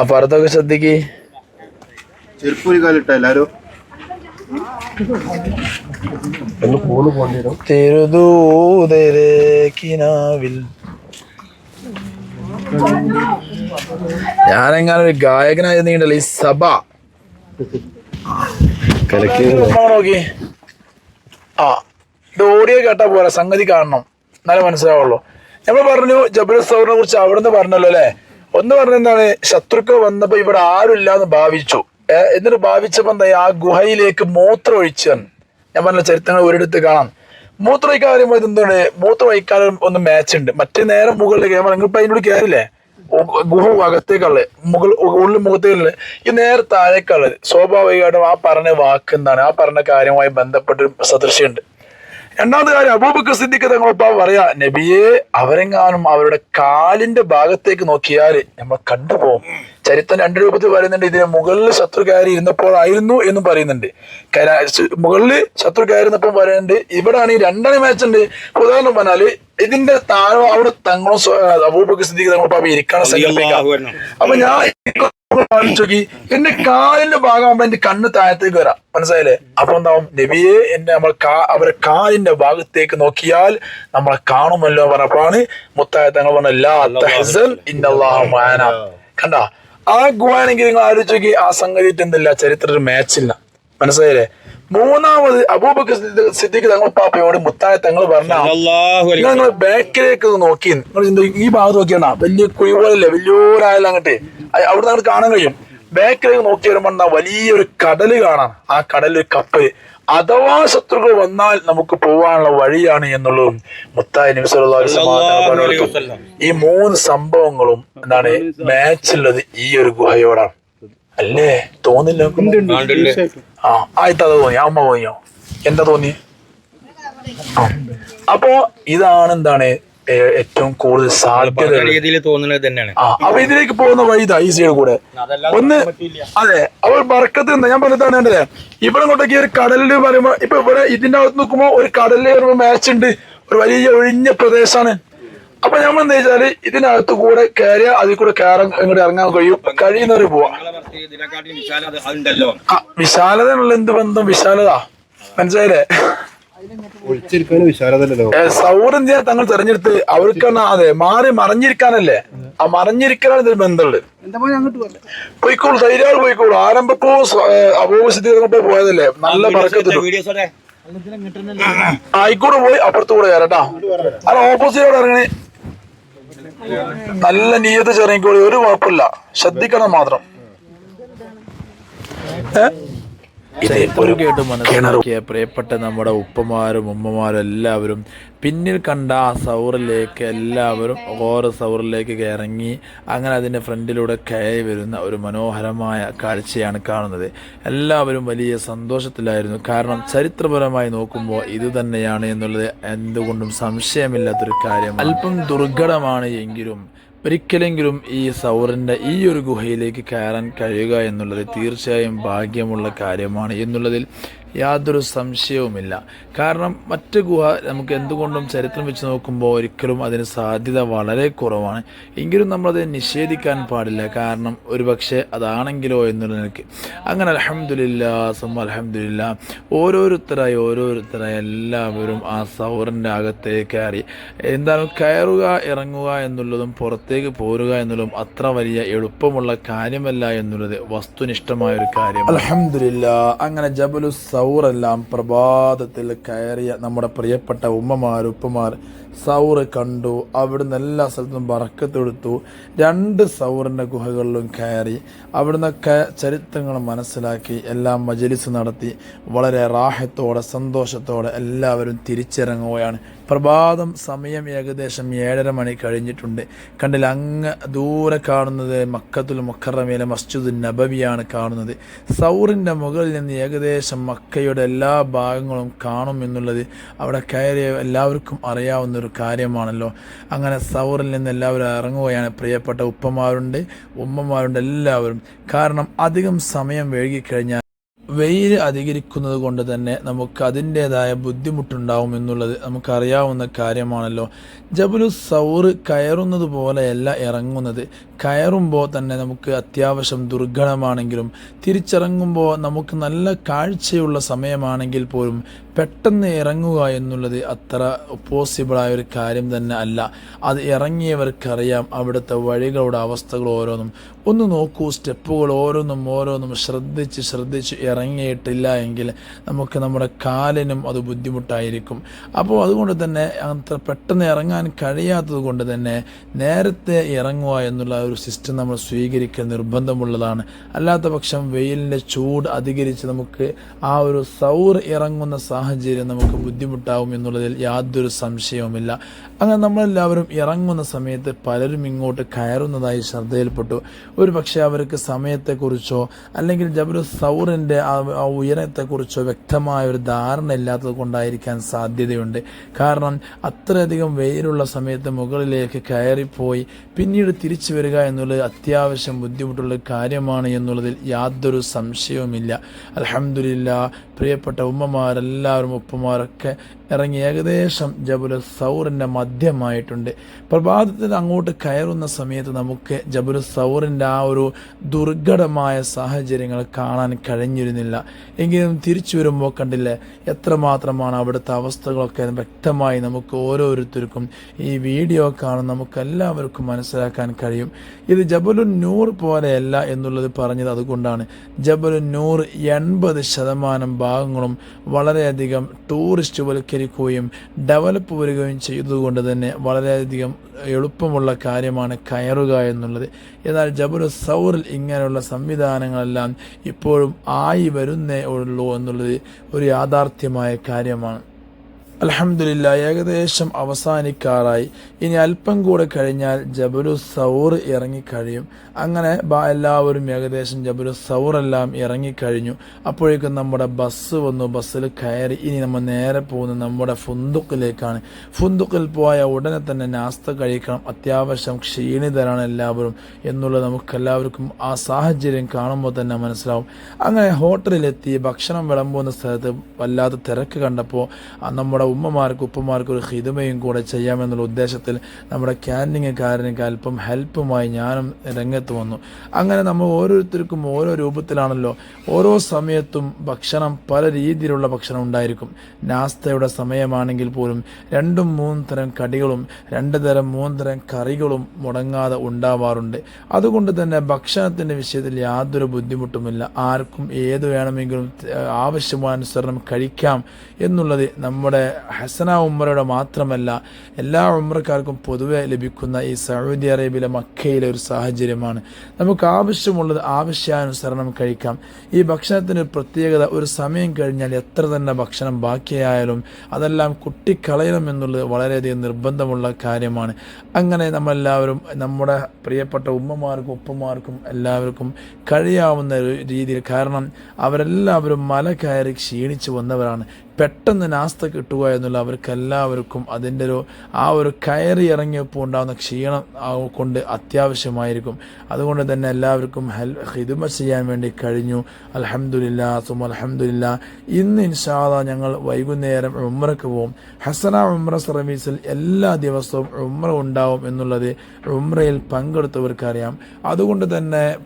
അപ്പുറത്തൊക്കെ ശ്രദ്ധിക്ക് ചെരുപ്പൂരി കാലിട്ട എല്ലാരും തിരുദൂതരേക്കിനാവിൽ ഞാനെങ്ങനെ ഒരു നീണ്ടല്ലോ ഈ സഭ. നോക്കി? ആ ഇത് ഓഡിയോ കേട്ടാ പോരാ സംഗതി കാണണം. എന്നാലേ മനസ്സിലാവുള്ളൂ. നമ്മൾ പറഞ്ഞു ജബൽ സൗറിനെ കുറിച്ച് അവിടുന്ന് പറഞ്ഞല്ലോ അല്ലെ? ഒന്ന് പറഞ്ഞ എന്താണ്? ശത്രുക്കൾ വന്നപ്പോ ഇവിടെ ആരുമില്ല എന്ന് ഭാവിച്ചു എന്നിട്ട് ഭാവിച്ചപ്പോ എന്താ ആ ഗുഹയിലേക്ക് മൂത്രം ഒഴിച്ചു ഞാൻ പറഞ്ഞ ചരിത്രങ്ങൾ ഒരിടത്ത് കാണാം. മൂത്രം ഒഴിക്കാൻ പറയുമ്പോൾ ഇതെന്താണ്? മൂത്രം ഒഴിക്കാൻ ഒന്ന് മാച്ച് ഉണ്ട്. മറ്റേ നേരം മുകളിൽ കയറുമ്പോൾ നിങ്ങൾ ഇപ്പൊ അതിനോട് കയറില്ലേ ഗുഹ അകത്തേക്കുള്ള മുകൾ ഉള്ളിൽ മുഖത്തേക്കുള്ള ഈ നേരെ താഴേക്കുള്ളത് സ്വാഭാവികമായിട്ടും ആ പറഞ്ഞ വാക്ക് എന്താണ്? ആ പറഞ്ഞ കാര്യവുമായി ബന്ധപ്പെട്ട് സദൃശ്യമുണ്ട്. രണ്ടാമത്തെ കാര്യം അബൂബക്കർ സിദ്ദിഖ് തങ്ങളിപ്പോ പറയാ നബിയെ അവരെങ്ങാനും അവരുടെ കാലിന്റെ ഭാഗത്തേക്ക് നോക്കിയാൽ നമ്മൾ കണ്ടുപോകും. ചരിത്രം രണ്ട് രൂപത്തിൽ പറയുന്നുണ്ട്. ഇതിന് മുകളിൽ ശത്രു കയറി ഇരുന്നപ്പോഴായിരുന്നു എന്നും പറയുന്നുണ്ട്. മുകളിൽ ശത്രു കയറുന്നപ്പോൾ പറയുന്നുണ്ട് ഇവിടെ ഈ രണ്ടാണ് മാച്ച് ഉണ്ട് ഉദാഹരണം പറഞ്ഞാൽ ഇതിന്റെ താഴെ അവിടെ തങ്ങളും അബൂബക്കർ സിദ്ദിഖ് തങ്ങളിപ്പോ ഇരിക്കാണ് സങ്കല്പിക്കാം അപ്പൊ ഞാൻ നോക്കി എന്റെ കാലിന്റെ ഭാഗമാകുമ്പോ എന്റെ കണ്ണ് താഴത്തേക്ക് വരാം. മനസ്സിലായില്ലേ? അപ്പൊ എന്താവും? നബിയെ എന്നെ നമ്മൾ കാ- അവരെ കാലിന്റെ ഭാഗത്തേക്ക് നോക്കിയാൽ നമ്മളെ കാണുമല്ലോ പറഞ്ഞപ്പോഴാണ് മുത്തായ തങ്ങൾ പറഞ്ഞ. കണ്ട? ആ ഗുഹാണെങ്കിൽ നിങ്ങൾ ആലോചിച്ച് നോക്കി ആ സംഗതി എന്തില്ല ചരിത്ര മാച്ചില്ല മനസ്സിലായില്ലേ? മൂന്നാമത് അബൂബക്കർ സിദ്ദീഖ് തങ്ങൾ പാപ്പയോട് മുത്തായ തങ്ങൾ പറഞ്ഞ നിങ്ങൾ ബാക്കിലേക്ക് നോക്കി. നിങ്ങൾ ഈ ഭാഗത്ത് നോക്കിയാ വലിയ കുഴിപോലല്ലേ വലിയൊരായാലും അങ്ങോട്ട്. അവിടെ നിങ്ങൾ കാണാൻ കഴിയും. ബാക്കിലേക്ക് നോക്കി വരുമ്പോൾ എന്താ വലിയൊരു കടൽ കാണാം. ആ കടലിൽ കപ്പൽ അഥവാ ശത്രുക്കൾ വന്നാൽ നമുക്ക് പോവാനുള്ള വഴിയാണ് എന്നുള്ളതും മുത്തായ നിമിഷം ഈ മൂന്ന് സംഭവങ്ങളും എന്താണ് മാച്ച് ഉള്ളത് ഈ ഒരു ഗുഹയോടാണ്. അല്ലേ? തോന്നില്ല ആ ആയിട്ടത് തോന്നി. അമ്മ തോന്നിയോ എന്താ തോന്നി. അപ്പോ ഇതാണ് എന്താണ് ഏറ്റവും കൂടുതൽ സാധ്യത രീതിയിൽ തോന്നുന്നത് തന്നെയാണ്. ആ അപ്പൊ ഇതിലേക്ക് പോകുന്ന വഴി ഇതാ ഈ സൈഡ് കൂടെ. ഒന്ന് അതെ അപ്പോൾ ബർക്കത്ത് എന്താ ഞാൻ പറഞ്ഞതാണ് കണ്ടത് ഇവിടെ ഇങ്ങോട്ടേക്ക് ഒരു കടലിൽ പറയുമ്പോ ഇപ്പൊ ഇവിടെ ഇതിന്റെ അകത്ത് നോക്കുമ്പോ ഒരു കടലിൽ വരുമ്പോ മാച്ച് ഉണ്ട്. ഒരു വലിയ ഒഴിഞ്ഞ പ്രദേശമാണ്. അപ്പൊ നമ്മൾ എന്താ വെച്ചാൽ ഇതിനകത്ത് കൂടെ കയറിയ അതിൽ കൂടെ കയറാൻ ഇങ്ങോട്ട് ഇറങ്ങാൻ കഴിയും. കഴിയുന്നവര് പോവാ. ആ വിശാലത എന്നുള്ള എന്ത് ബന്ധം? വിശാലത. മനസ്സിലായില്ലേ? ഒളിച്ചിരിക്കാനും വിശാലതല്ലോ സൗരന്ത്യ തങ്ങൾ തെരഞ്ഞെടുത്ത് അവർക്കാണ് അതെ മാറി മറിഞ്ഞിരിക്കാനല്ലേ? ആ മറിഞ്ഞിരിക്കാനാണ് ഇതിൽ ബന്ധമുള്ളത്. പോയിക്കോളൂ ധൈര്യം പോയിക്കോളൂ. ആരംഭപ്പോ അപൂർവസ്ഥിതി പോയതല്ലേ? നല്ല പറക്കത്തിട്ടു. ആയിക്കൂടെ പോയി അപ്പുറത്ത് കൂടെ കയറട്ടാ അത് ഓപ്പോസിറ്റ് ഇറങ്ങണേ. നല്ല നീയത്ത് ചെറിയ ഒരു കുഴപ്പമില്ല. ശ്രദ്ധിക്കണം മാത്രം. ഏ? ഒരു കേട്ട് മനസ്സിലാക്കിയ പ്രിയപ്പെട്ട നമ്മുടെ ഉപ്പമാരും ഉമ്മമാരും എല്ലാവരും പിന്നിൽ കണ്ട ആ സൗറിലേക്ക് എല്ലാവരും ഓരോ സൗറിലേക്ക് ഇറങ്ങി അങ്ങനെ അതിന്റെ ഫ്രണ്ടിലൂടെ കയറി വരുന്ന ഒരു മനോഹരമായ കാഴ്ചയാണ് കാണുന്നത് എല്ലാവരും വലിയ സന്തോഷത്തിലായിരുന്നു കാരണം ചരിത്രപരമായി നോക്കുമ്പോൾ ഇത് തന്നെയാണ് എന്നുള്ളത് എന്തുകൊണ്ടും സംശയമില്ലാത്തൊരു കാര്യം അല്പം ദുർഘടമാണ് എങ്കിലും ഒരിക്കലെങ്കിലും ഈ സൗറിന്റെ ഈ ഒരു ഗുഹയിലേക്ക് കയറാൻ കഴിയുക എന്നുള്ളത് തീർച്ചയായും ഭാഗ്യമുള്ള കാര്യമാണ്. എന്നുള്ളതിൽ യാതൊരു സംശയവുമില്ല. കാരണം മറ്റ് ഗുഹ നമുക്ക് എന്തുകൊണ്ടും ചരിത്രം വെച്ച് നോക്കുമ്പോൾ ഒരിക്കലും അതിന് സാധ്യത വളരെ കുറവാണ്. എങ്കിലും നമ്മളത് നിഷേധിക്കാൻ പാടില്ല. കാരണം ഒരുപക്ഷെ അതാണെങ്കിലോ എന്നുള്ള നിലയ്ക്ക് അങ്ങനെ അലഹമില്ല സമ്മ അലഹമില്ല ഓരോരുത്തരായി ഓരോരുത്തരായി എല്ലാവരും ആ സൗറിന്റെ അകത്തേക്ക് കയറി. എന്താണ് കയറുക ഇറങ്ങുക എന്നുള്ളതും പുറത്തേക്ക് പോരുക എന്നുള്ളതും അത്ര വലിയ എളുപ്പമുള്ള കാര്യമല്ല എന്നുള്ളത് വസ്തുനിഷ്ഠമായ ഒരു കാര്യം അലഹമില്ല അങ്ങനെ ജബലു സൗറെല്ലാം പ്രഭാതത്തിൽ കയറിയ നമ്മുടെ പ്രിയപ്പെട്ട ഉമ്മമാർ ഉപ്പമാർ സൗറ് കണ്ടു. അവിടുന്ന് എല്ലാ സ്ഥലത്തും ബറക്കത്തെടുത്തു രണ്ട് സൗറിന്റെ ഗുഹകളിലും കയറി. അവിടുന്നൊക്കെ ചരിത്രങ്ങൾ മനസ്സിലാക്കി. എല്ലാം മജലിസ് നടത്തി. വളരെ റാഹത്തോടെ സന്തോഷത്തോടെ എല്ലാവരും തിരിച്ചിറങ്ങുകയാണ്. പ്രഭാതം സമയം ഏകദേശം ഏഴര മണി കഴിഞ്ഞിട്ടുണ്ട്. കണ്ടില്ല അങ്ങ് ദൂരെ കാണുന്നത് മക്കത്തുൽ മുക്കറമയിലെ മസ്ജിദ് നബവിയാണ് കാണുന്നത്. സൗറിന്റെ മുകളിൽ നിന്ന് ഏകദേശം മക്കയുടെ എല്ലാ ഭാഗങ്ങളും കാണും എന്നുള്ളത് അവിടെ കയറിയ എല്ലാവർക്കും അറിയാവുന്ന ഒരു കാര്യമാണല്ലോ. അങ്ങനെ സൗറിൽ നിന്ന് എല്ലാവരും ഇറങ്ങുകയാണ്. പ്രിയപ്പെട്ട ഉപ്പമാരുണ്ട് ഉമ്മമാരുണ്ട് എല്ലാവരും. കാരണം അധികം സമയം വൈകിക്കഴിഞ്ഞാൽ വെയിൽ അധികരിക്കുന്നത് കൊണ്ട് തന്നെ നമുക്ക് അതിന്റെതായ ബുദ്ധിമുട്ടുണ്ടാവും എന്നുള്ളത് നമുക്കറിയാവുന്ന കാര്യമാണല്ലോ. ജബലു സൗറ് കയറുന്നത് പോലെയല്ല ഇറങ്ങുന്നത്. കയറുമ്പോൾ തന്നെ നമുക്ക് അത്യാവശ്യം ദുർഘടമാണെങ്കിലും തിരിച്ചിറങ്ങുമ്പോൾ നമുക്ക് നല്ല കാഴ്ചയുള്ള സമയമാണെങ്കിൽ പോലും പെട്ടെന്ന് ഇറങ്ങുക എന്നുള്ളത് അത്ര പോസിബിളായ ഒരു കാര്യം തന്നെ അല്ല. അത് ഇറങ്ങിയവർക്കറിയാം അവിടുത്തെ വഴികളുടെ അവസ്ഥകൾ ഓരോന്നും. ഒന്ന് നോക്കൂ സ്റ്റെപ്പുകൾ ഓരോന്നും ഓരോന്നും ശ്രദ്ധിച്ച് ശ്രദ്ധിച്ച് ഇറങ്ങിയിട്ടില്ല എങ്കിൽ നമുക്ക് നമ്മുടെ കാലിനും അത് ബുദ്ധിമുട്ടായിരിക്കും. അപ്പോൾ അതുകൊണ്ട് തന്നെ അത്ര പെട്ടെന്ന് ഇറങ്ങാൻ കഴിയാത്തത് കൊണ്ട് തന്നെ നേരത്തെ ഇറങ്ങുക എന്നുള്ള ഒരു സിസ്റ്റം നമ്മൾ സ്വീകരിക്കാൻ നിർബന്ധമുള്ളതാണ്. അല്ലാത്ത പക്ഷം വെയിലിന്റെ ചൂട് അധികരിച്ച് നമുക്ക് ആ ഒരു സൗർ ഇറങ്ങുന്ന സാഹചര്യം നമുക്ക് ബുദ്ധിമുട്ടാവും എന്നുള്ളതിൽ യാതൊരു സംശയവുമില്ല. അങ്ങനെ നമ്മളെല്ലാവരും ഇറങ്ങുന്ന സമയത്ത് പലരും ഇങ്ങോട്ട് കയറുന്നതായി ശ്രദ്ധയിൽപ്പെട്ടു. ഒരു പക്ഷേ അവർക്ക് സമയത്തെക്കുറിച്ചോ അല്ലെങ്കിൽ ജബലു സൗറിന്റെ ആ ഉയരത്തെക്കുറിച്ചോ വ്യക്തമായ ഒരു ധാരണ ഇല്ലാത്തത് കൊണ്ടായിരിക്കാൻ സാധ്യതയുണ്ട്. കാരണം അത്രയധികം വെയിലുള്ള സമയത്ത് മുകളിലേക്ക് കയറിപ്പോയി പിന്നീട് തിരിച്ചു വരിക എന്നുള്ളത് അത്യാവശ്യം ബുദ്ധിമുട്ടുള്ള കാര്യമാണ് എന്നുള്ളതിൽ യാതൊരു സംശയവുമില്ല. അലഹമില്ല പ്രിയപ്പെട്ട ഉമ്മമാരെല്ലാവരും ഉപ്പമാരൊക്കെ ഇറങ്ങി ഏകദേശം ജബുൽ സൗറിന്റെ മധ്യമായിട്ടുണ്ട്. പ്രഭാതത്തിൽ അങ്ങോട്ട് കയറുന്ന സമയത്ത് നമുക്ക് ജബുൽ സൗറിന്റെ ആ ഒരു ദുർഘടമായ സാഹചര്യങ്ങൾ കാണാൻ കഴിഞ്ഞിരുന്നില്ല. എങ്കിലും തിരിച്ചു വരുമ്പോൾ കണ്ടില്ലേ എത്രമാത്രമാണ് അവിടുത്തെ അവസ്ഥകളൊക്കെ വ്യക്തമായി നമുക്ക് ഓരോരുത്തർക്കും ഈ വീഡിയോ കാണും നമുക്ക് എല്ലാവർക്കും മനസ്സിലാക്കാൻ കഴിയും. ഇത് ജബലുൻ നൂർ പോലെയല്ല എന്നുള്ളത് പറഞ്ഞത് അതുകൊണ്ടാണ്. ജബലുൻ നൂർ എൺപത് ശതമാനം ഭാഗങ്ങളും വളരെയധികം ടൂറിസ്റ്റ് വൽക്കരിക്കുകയും ഡെവലപ്പ് വരികയും ചെയ്തതുകൊണ്ട് തന്നെ വളരെയധികം എളുപ്പമുള്ള കാര്യമാണ് കയറുക എന്നുള്ളത്. എന്നാൽ ജബലു സൗറിൽ ഇങ്ങനെയുള്ള സംവിധാനങ്ങളെല്ലാം ഇപ്പോഴും ആയി വരുന്നേ ഉള്ളൂ എന്നുള്ളത് ഒരു യാഥാർത്ഥ്യമായ കാര്യമാണ്. അലഹമില്ല ഏകദേശം അവസാനിക്കാറായി. ഇനി അല്പം കൂടെ കഴിഞ്ഞാൽ ജബലു സൗർ ഇറങ്ങിക്കഴിയും. അങ്ങനെ എല്ലാവരും ഏകദേശം ജബലു സൗർ എല്ലാം ഇറങ്ങിക്കഴിഞ്ഞു. അപ്പോഴേക്കും നമ്മുടെ ബസ് വന്നു ബസ്സിൽ കയറി. ഇനി നമ്മൾ നേരെ പോകുന്നത് നമ്മുടെ ഫുന്തുക്കിലേക്കാണ് ഫുന്തുക്കിൽ പോയ ഉടനെ തന്നെ നാസ്ത കഴിക്കണം. അത്യാവശ്യം ക്ഷീണിതരാണ് എല്ലാവരും എന്നുള്ളത് നമുക്കെല്ലാവർക്കും ആ സാഹചര്യം കാണുമ്പോൾ തന്നെ മനസ്സിലാവും. അങ്ങനെ ഹോട്ടലിലെത്തി ഭക്ഷണം വിളമ്പുന്ന സ്ഥലത്ത് വല്ലാത്ത തിരക്ക് കണ്ടപ്പോൾ നമ്മുടെ ഉമ്മമാർക്ക് ഉപ്പമാർക്ക് ഒരു ഹിതുമയും കൂടെ ചെയ്യാമെന്നുള്ള ഉദ്ദേശത്തിൽ നമ്മുടെ ക്യാന്റിങ്ങുകാരനൊക്കെ അല്പം ഹെൽപ്പുമായി ഞാനും രംഗത്ത് വന്നു. അങ്ങനെ നമ്മൾ ഓരോരുത്തർക്കും ഓരോ രൂപത്തിലാണല്ലോ. ഓരോ സമയത്തും ഭക്ഷണം പല രീതിയിലുള്ള ഭക്ഷണം ഉണ്ടായിരിക്കും. നാസ്തയുടെ സമയമാണെങ്കിൽ പോലും രണ്ടും മൂന്ന് തരം കടികളും രണ്ട് തരം മൂന്ന് തരം കറികളും മുടങ്ങാതെ ഉണ്ടാവാറുണ്ട്. അതുകൊണ്ട് തന്നെ ഭക്ഷണത്തിന്റെ വിഷയത്തിൽ യാതൊരു ബുദ്ധിമുട്ടുമില്ല. ആർക്കും ഏത് വേണമെങ്കിലും ആവശ്യമനുസരണം കഴിക്കാം എന്നുള്ളത് നമ്മുടെ ഹസന ഉമ്മറയുടെ മാത്രമല്ല എല്ലാ ഉമ്മറക്കാർക്കും പൊതുവെ ലഭിക്കുന്ന ഈ സൗദി അറേബ്യയിലെ മക്കയിലെ ഒരു സാഹചര്യമാണ്. നമുക്ക് ആവശ്യമുള്ളത് ആവശ്യാനുസരണം കഴിക്കാം. ഈ ഭക്ഷണത്തിന് പ്രത്യേകത ഒരു സമയം കഴിഞ്ഞാൽ എത്ര തന്നെ ഭക്ഷണം ബാക്കിയായാലും അതെല്ലാം കുട്ടിക്കളയണം എന്നുള്ളത് വളരെയധികം നിർബന്ധമുള്ള കാര്യമാണ്. അങ്ങനെ നമ്മളെല്ലാവരും നമ്മുടെ പ്രിയപ്പെട്ട ഉമ്മമാർക്കും ഉപ്പമാർക്കും എല്ലാവർക്കും കഴിയാവുന്ന രീതിയിൽ കാരണം അവരെല്ലാവരും മല കയറി ക്ഷീണിച്ചു വന്നവരാണ്. പെട്ടെന്ന് നാസ്ത കിട്ടുക എന്നുള്ള അവർക്ക് എല്ലാവർക്കും അതിന്റെ ഒരു ആ ഒരു കയറി ഇറങ്ങിയപ്പോൾ ഉണ്ടാകുന്ന ക്ഷീണം കൊണ്ട് അത്യാവശ്യമായിരിക്കും. അതുകൊണ്ട് തന്നെ എല്ലാവർക്കും ഹെൽ ഹിദുമ ചെയ്യാൻ വേണ്ടി കഴിഞ്ഞു. അലഹമുല്ല സുമ അലഹമുല്ല ഇന്ന് ഇൻഷാദ ഞങ്ങൾ വൈകുന്നേരം ഉമ്രക്ക് പോകും ഹസന ഉമ്ര സർവീസിൽ എല്ലാ ദിവസവും ഉമ്ര ഉണ്ടാവും എന്നുള്ളത് ഉമ്രയിൽ പങ്കെടുത്തവർക്കറിയാം. അതുകൊണ്ട് തന്നെ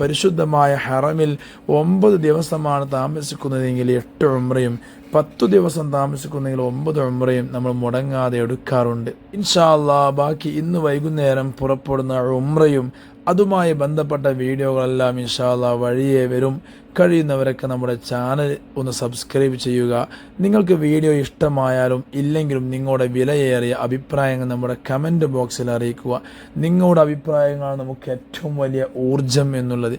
പരിശുദ്ധമായ ഹറമിൽ ഒമ്പത് ദിവസമാണ് താമസിക്കുന്നതെങ്കിൽ എട്ട് ഉമ്രയും പത്തു ദിവസം താമസിക്കുന്നെങ്കിൽ ഒമ്പത് ഉമ്രയും നമ്മൾ മുടങ്ങാതെ എടുക്കാറുണ്ട്. ഇൻഷാല്ലാ ബാക്കി ഇന്ന് വൈകുന്നേരം പുറപ്പെടുന്ന ഉമ്രയും അതുമായി ബന്ധപ്പെട്ട വീഡിയോകളെല്ലാം ഇൻഷാല്ല വഴിയെ വരും. കഴിയുന്നവരൊക്കെ നമ്മുടെ ചാനൽ ഒന്ന് സബ്സ്ക്രൈബ് ചെയ്യുക. നിങ്ങൾക്ക് വീഡിയോ ഇഷ്ടമായാലും ഇല്ലെങ്കിലും നിങ്ങളുടെ വിലയേറിയ അഭിപ്രായങ്ങൾ നമ്മുടെ കമന്റ് ബോക്സിൽ അറിയിക്കുക. നിങ്ങളുടെ അഭിപ്രായങ്ങളാണ് നമുക്ക് ഏറ്റവും വലിയ ഊർജം എന്നുള്ളത്.